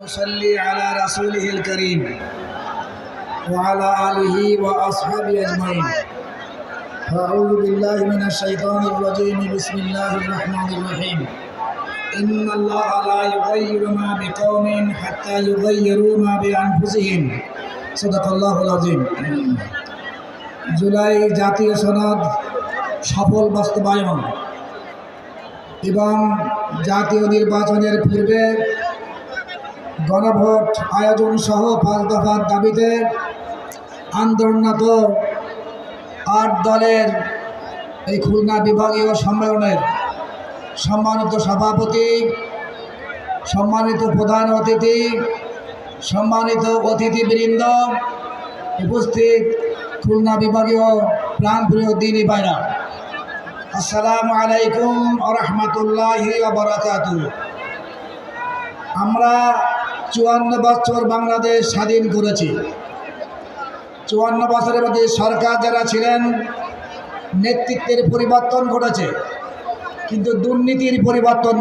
نصلي على رسوله الكريم وعلى آله وأصحابه أجمعين أعوذ بالله من الشيطان الرجيم بسم الله الرحمن الرحيم إن الله لا يغير ما بقوم حتى يغيروا ما بأنفسهم صدق الله العظيم জুলাই জাতীয় সনদ সফল বাস্তবায়ন এবং জাতীয় নির্বাচনের পূর্বে গণভোট আয়োজন সহ পাঁচ দফার দাবিতে আন্দোলনরত আট দলের এই খুলনা বিভাগীয় সম্মেলনের সম্মানিত সভাপতি, সম্মানিত প্রধান অতিথি, সম্মানিত অতিথিবৃন্দ উপস্থিত খুলনা বিভাগীয় প্রাণপ্রিয় দিনী বাইরা আসসালামু আলাইকুম আরহামতুল্লাহি বারাকাতু আমরা চুয়ান্ন বছর বাংলাদেশ স্বাধীন করেছি। চুয়ান্ন বছরের মধ্যে সরকার যারা ছিলেন, নেতৃত্বের পরিবর্তন ঘটেছে, কিন্তু দুর্নীতির পরিবর্তন